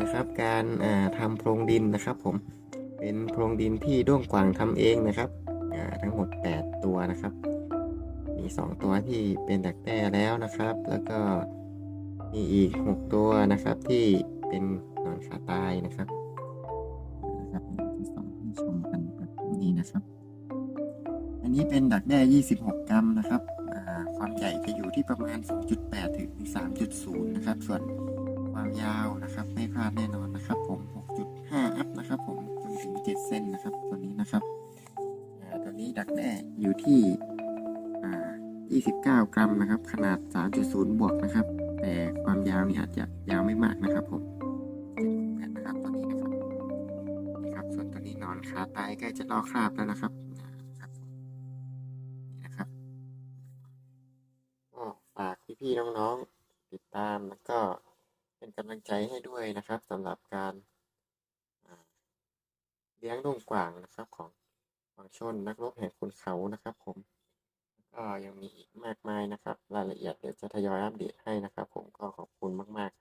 นะครับการอ่าทำโพรงดินนะครับ ผมเป็นโพรงดินที่ด้วงกวางทำเองนะครับทั้งหมด 8 ตัวนะครับ มี 2 ตัวที่เป็นดักแด้แล้วนะครับ แล้วก็มีอีก 6 ตัวนะครับที่เป็นนอนขาตายนะครับนะครับที่สองให้ชมกันแบบนี้นะครับ อันนี้เป็นดักแด้ 26 กรัมนะครับความใหญ่จะอยู่ที่ประมาณ 2.8 ถึง 3.0 นะครับ ส่วน ความยาวนะครับ ไม่พลาดแน่นอนนะครับ ผม 6.5 อัพนะครับผมจนถึง 7เซนนะครับ ตัวนี้นะครับตัวนี้ดักแด้อยู่ที่29 กรัมนะครับ ขนาด 3.0 บวกนะครับ แต่ความยาวเนี่ยอาจจะยาวไม่มากนะครับผมนะครับตัวนี้นะครับนี่ครับ ส่วนตัวนี้นอนขาตายใกล้จะลอกคราบแล้วนะครับนะครับนี่นะครับก็ฝากพี่ๆน้องๆติดตามแล้วก็ เป็นกำลังใจให้ด้วยนะครับสำหรับการเลี้ยงดุ้งกว่างนะครับของวังชนนักรบแห่งคุณเขานะครับ ผมก็ยังมีอีกมากมายนะครับ รายละเอียดเดี๋ยวจะทยอยอัปเดตให้นะครับ ผมก็ขอบคุณมาก